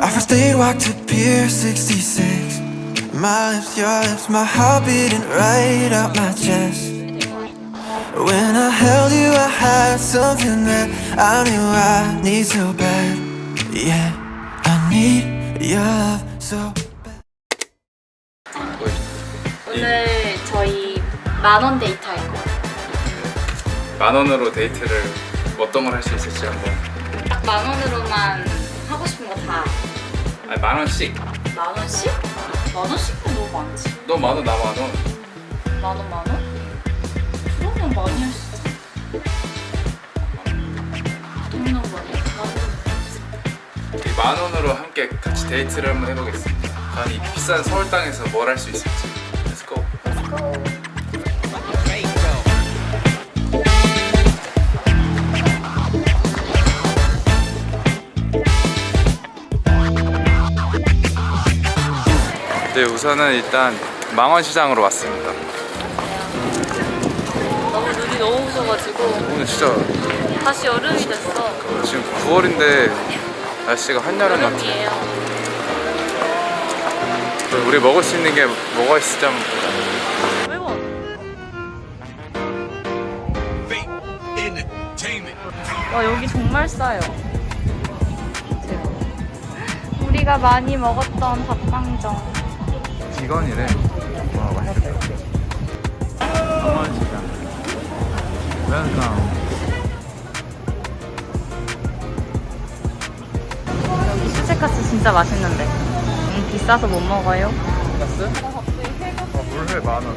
Our first date walked to Pier 66. My lips, your lips, my heart beating right out my chest. When I held you, I had something that I knew I need so bad. Yeah, I need your love so bad. 오늘 저희 만원 데이트 할 거예요. 만 원으로 데이트를 어떤 걸 할 수 있을지 한번 딱 만 원으로만 하고 싶은 거 다. 아니 만 원씩 만 원씩? 만 원씩은 너무 많지. 너 만 원 나 만 원 만 원, 만 원? 그러면 많이 할 수. 너무 너무 많이 해. 만 원으로 함께 같이 데이트를 한번 해보겠습니다 과연 이 비싼 서울 땅에서 뭘 할 수 있을지 Let's go 네 우선은 일단 망원시장으로 왔습니다 너무 눈이 너무 무서워가지고 오늘 진짜 다시 여름이 됐어. 지금 9월인데 날씨가 한여름 같아 여름이에요. 우리 먹을 수 있는 게 뭐가 있을지 한번 보자 왜 와? 와 여기 정말 싸요. 우리가 많이 먹었던 닭강정. 비건이래 와 맛있겠다 망원시장 웰컴 여기 수제카츠 진짜 맛있는데. 음, 비싸서 못 먹어요. 갔어? 어, 물회 만 원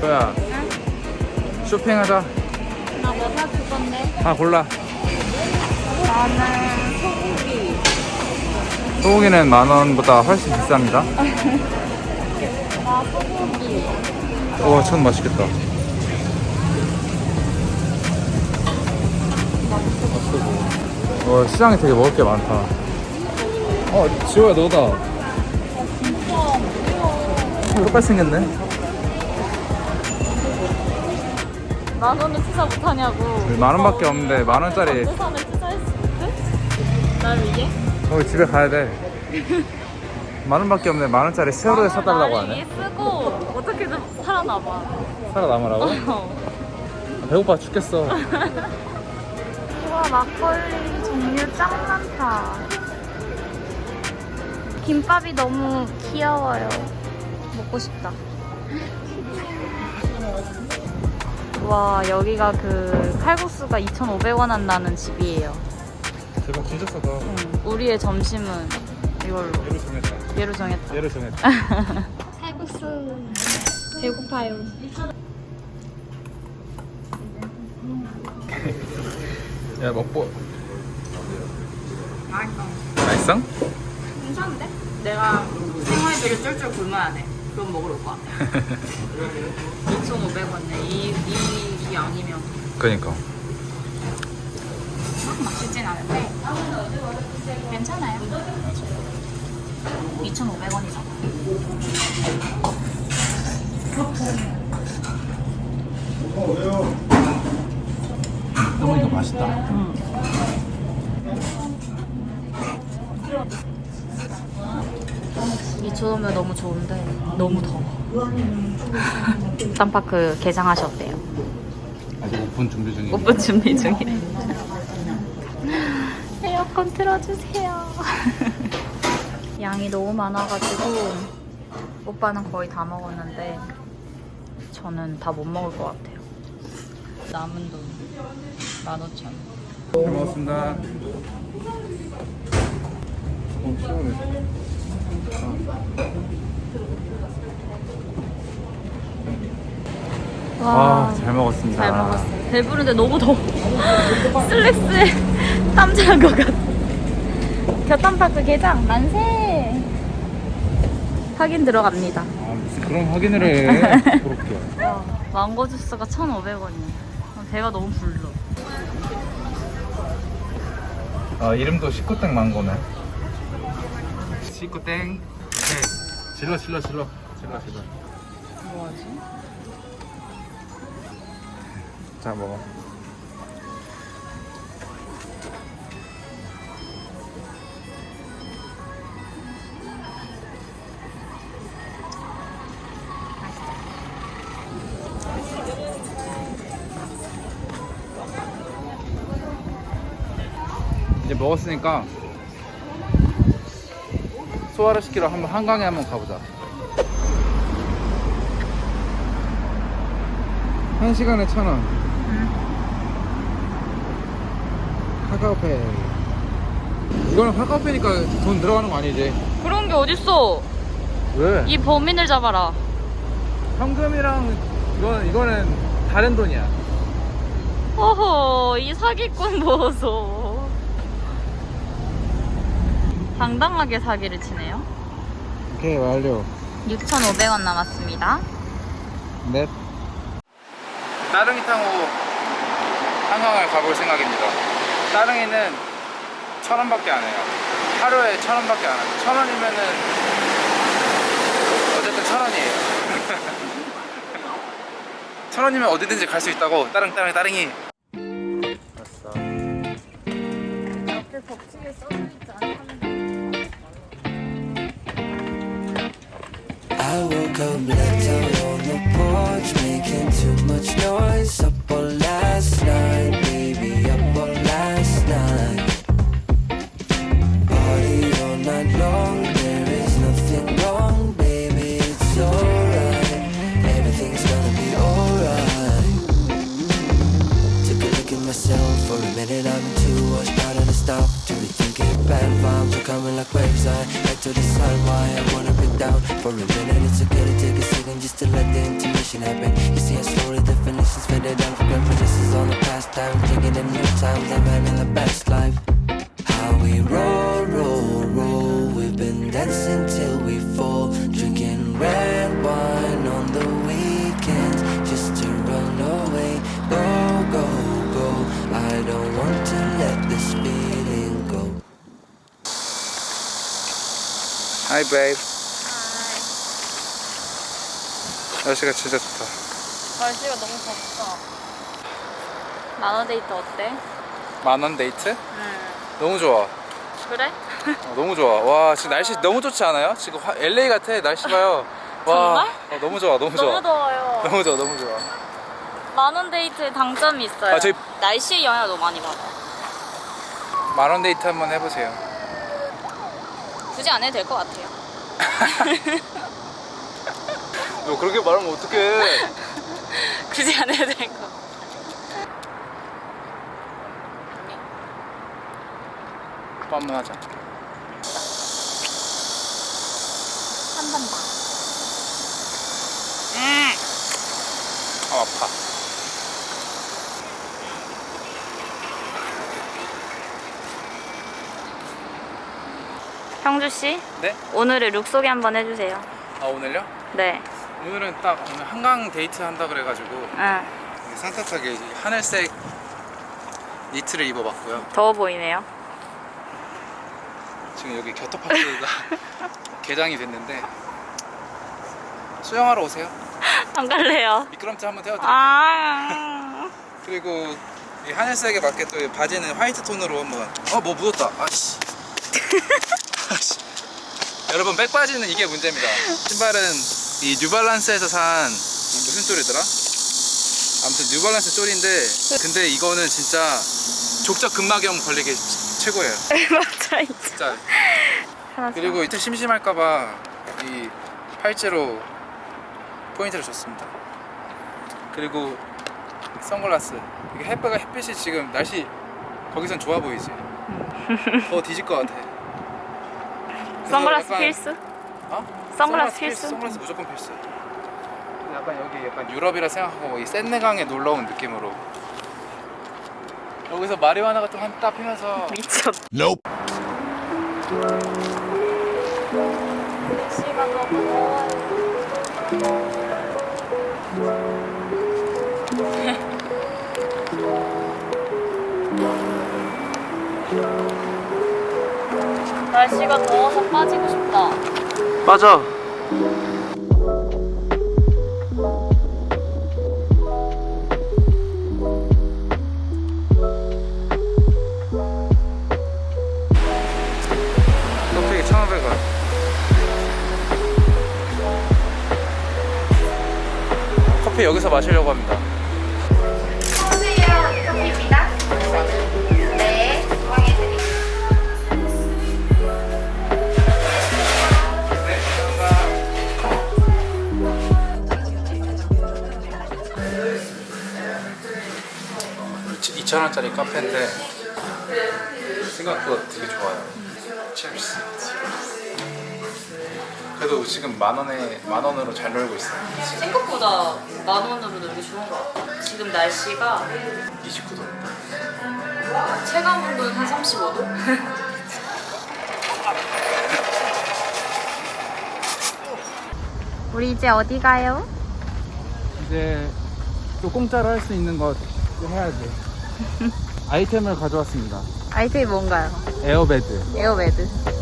뭐야 쇼핑하자 나뭐 사줄 건데? 하나 골라 나는 소고기. 소고기는 만 원보다 훨씬 비쌉니다 나 소고기. 우와 천 맛있겠다 와 시장에 되게 먹을 게 많다 어 지호야 너다 똑같이 생겼네 만 원을 투자 못하냐고. 만 원밖에 없는데 만 원짜리 부산을 투자했을 때? 나를 위해? 거기 집에 가야 돼. 만 원밖에 없네. 만 원짜리 세월호에 사달라고 나를 위해 하네. 쓰고 어떻게든 살아남아. 살아남으라고? 어. 배고파 죽겠어. 우와 막걸리 종류 짱 많다. 김밥이 너무 귀여워요. 먹고 싶다. 와 여기가 그 칼국수가 2,500원 한다는 집이에요. 대박 진짜 싸다. 음, 우리의 점심은 이걸로 얘로 정했다. 얘로 정했다. 얘로 정했다. 칼국수 배고파요. 야 먹보. 맛있어. 맛있어? 괜찮은데? 내가 생활비를 쫄쫄 굶어야 돼. 그럼 먹으러 올 거야. 2,500원네. 이, 이, 이 양이면 그니까. 막 맛있진 않은데 괜찮아요. 2,500원이잖아. 너무 맛있다. 이 좋으면 너무 좋은데 너무 더워. 땀파크 개장하셨대요. 아직 오픈 준비 중이야. 오픈 준비 중이래. 에어컨 틀어주세요. 양이 너무 많아가지고 오빠는 거의 다 먹었는데 저는 다 못 먹을 것 같아요. 남은 돈 15,000원. 잘 먹었습니다. 어, 시원해. 와, 잘 먹었습니다. 잘 먹었어. 배부른데 너무 더워. 슬랙스에 땀잘 것 같아. 겨탄파크 개장 만세. 확인 들어갑니다. 아, 무슨 그런 확인을 해. 그렇게. 와, 망고 주스가 1,500원이야. 배가 너무 불러. 아, 이름도 식구땡 망고네. 식구땡. 네. 질러, 질러, 질러. 질러, 질러. 뭐하지? 자, 먹어. 먹었으니까 소화를 시키러 한번 한강에 한번 가보자. 한 시간에 천 원. 카카오페이. 이거는 카카오페이니까 돈 들어가는 거 아니지? 그런 게 어딨어? 왜? 이 범인을 잡아라. 현금이랑 이거는 이거는 다른 돈이야. 어허, 이 사기꾼 보소. 당당하게 사기를 치네요. 오케이 완료. 6,500원 남았습니다. 넷. 따릉이 타고 한강을 가볼 생각입니다. 따릉이는 천 원밖에 안 해요. 하루에 천 원밖에 안 해요. 천 원이면은 어쨌든 천 원이에요. 천 원이면 어디든지 갈 수 있다고 따릉 따릉 따릉이. 왔어. 옆에 법칙에 써 like left black on the porch, making too much noise. Myself for a minute, I'm too washed out of the stop to rethink it. Bad vibes are coming like waves. I had to decide why I wanna be down for a minute. It's okay to take a second just to let the intuition happen. You see, I slowly definitions faded down for reminiscences on the past time, drinking in new times. I'm having the best life. How we roll, roll, roll. We've been dancing till we fall, drinking red wine on the weekends just to run away. This feeling go. Hi, babe. 날씨가 진짜 좋다. 날씨가 너무 덥다. 만원 데이트 어때? 만원 데이트? 응. 너무 좋아. 그래? 어, 너무 좋아. 와, 지금 날씨 너무 좋지 않아요? 지금 화- LA 같아. 날씨 봐요. 와, 정말? 어, 너무 좋아. 너무 좋아. 너무 더워요. 너무 좋아. 너무 좋아. 만원 데이트에 당점이 있어요. 아, 저희- 날씨에 영향을 너무 많이 받아. 만원 데이트 한번 해보세요. 굳이 안 해도 될 것 같아요. 너 그렇게 말하면 어떡해. 굳이 안 해도 될 것 같아. 오빠 한번 하자. 한 번 더. 아, 아파. 형주 씨, 네? 오늘의 룩 소개 한번 해주세요. 아, 오늘요? 네. 오늘은 딱 오늘 한강 데이트 한다 그래가지고 응. 산뜻하게 이 하늘색 니트를 입어봤고요. 더워 보이네요. 지금 여기 겨터파크가 개장이 됐는데 수영하러 오세요. 안 갈래요. 미끄럼틀 한번 태워드릴게요. 아. 그리고 이 하늘색에 맞게 또이 바지는 화이트 톤으로 한번 어뭐 묻었다 아씨. 여러분 백바지는 이게 문제입니다 신발은 이 뉴발란스에서 산 무슨 쪼리더라 아무튼 뉴발란스 쪼리인데 근데 이거는 진짜 족적 근막염 걸리기 최고예요 맞아, 이제. 진짜 그리고 이때 심심할까봐 이 팔찌로 포인트를 줬습니다. 그리고 선글라스. 이게 햇빛이 지금 날씨 거기선 좋아 보이지. 더 뒤질 것 같아. 선글라스 약간- 필수? 어? 선글라스 필수? 선글라스 무조건 필수. 약간 여기 약간 유럽이라 생각하고 이 센네강에 놀러 온 느낌으로. 여기서 마리화나 같은 거한딱 피면서 미쳤. Nope. 날씨가 너무 날씨가 더워서 빠지고 싶다. 맞아. 커피 1,500원. 커피 여기서 마시려고 합니다. 2,000원짜리 카페인데 생각보다 되게 좋아요. 첼시. 그래도 지금 만 원에 만 원으로 잘 놀고 있어요. 생각보다 만 원으로 놀기 좋은 것 같아. 지금 날씨가 29도. 체감 온도는 한 35도? 우리 이제 어디 가요? 이제 또 공짜로 할 수 있는 거 해야지. 아이템을 가져왔습니다. 아이템이 뭔가요? 에어베드. 에어베드.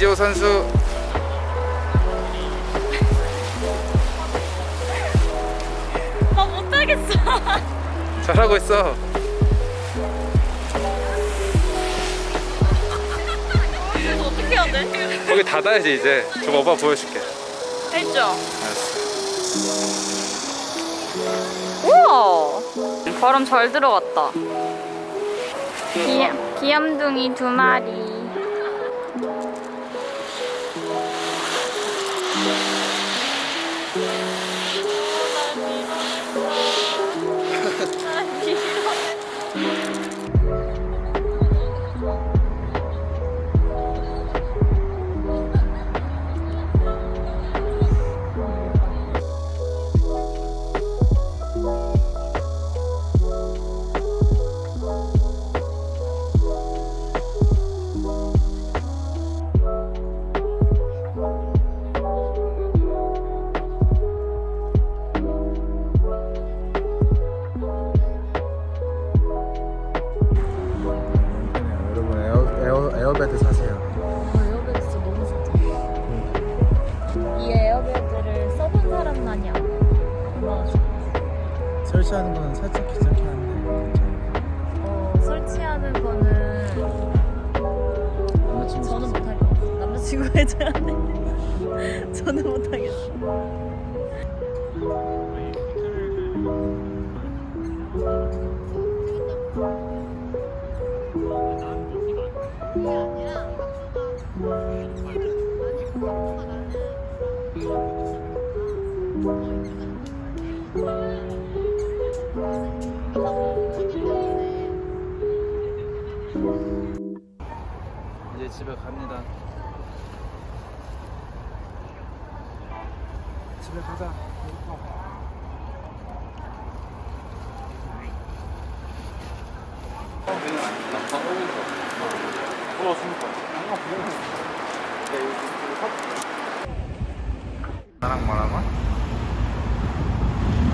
이재호 선수 아 못하겠어. 잘하고 있어. 그래서 어떻게 해야 돼? 거기 닫아야지 이제. 저 오빠 보여줄게. 했죠? 알았어. 우와! 바람 잘 들어갔다. 귀, 귀염둥이 두 마리. 설치하는 거는 살짝 귀찮긴 한데 어, 설치하는 거는 남자친구 저는 못할 것 같아요. 남자친구가 해줘야 돼. 저는 못하겠어. 이제 집에 갑니다. 집에 가자. 나랑 말하마?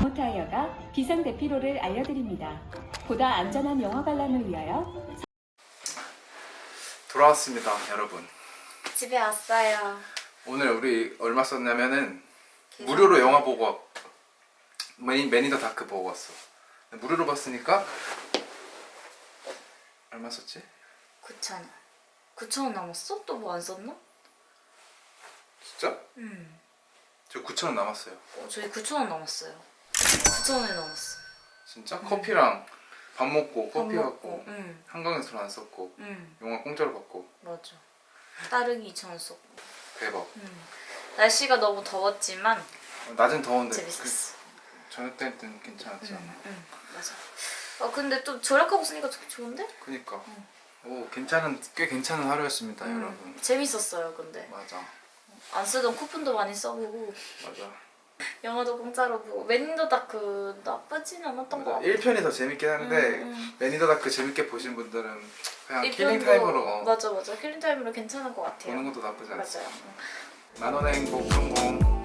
모타이어가 비상 대피로를 알려드립니다. 보다 안전한 영화 관람을 위하여 돌아왔습니다, 여러분. 집에 왔어요. 오늘 우리 얼마 썼냐면은 무료로 영화 보고 왔- 매니, 매니더 다크 보고 왔어. 무료로 봤으니까 얼마 썼지? 9,000원. 9,000원 남았어? 또 뭐 안 썼나? 진짜? 음. 저 9천 원 남았어요. 어, 저희 9,000원 남았어요. 9,000원이 남았어. 진짜? 커피랑 밥 먹고 밥 커피 먹고, 갖고 응. 한강에서 안 썼고 응, 영화 공짜로 받고 맞아. 따르기 2,000원 썼고. 대박. 음. 날씨가 너무 더웠지만 낮은 더운데 재밌었어. 그 저녁 때는 괜찮았지 않아? 응, 응, 맞아. 아 근데 또 절약하고 쓰니까 되게 좋은데? 그니까 오 괜찮은 꽤 괜찮은 하루였습니다, 음, 여러분. 재밌었어요, 근데. 맞아, 안 쓰던 쿠폰도 많이 써보고 맞아. 영화도 공짜로 보고 맨인더 다크 나쁘진 않았던 것 맞아. 같아. 1편이 더 재밌긴 한데 음, 음. 매니더 다크 재밌게 보신 분들은 그냥 이 킬링 타임으로 어, 맞아 맞아 킬링 타임으로 괜찮은 것 같아요. 보는 것도 나쁘지 않아. 맞아요. 만 원의 행복 성공.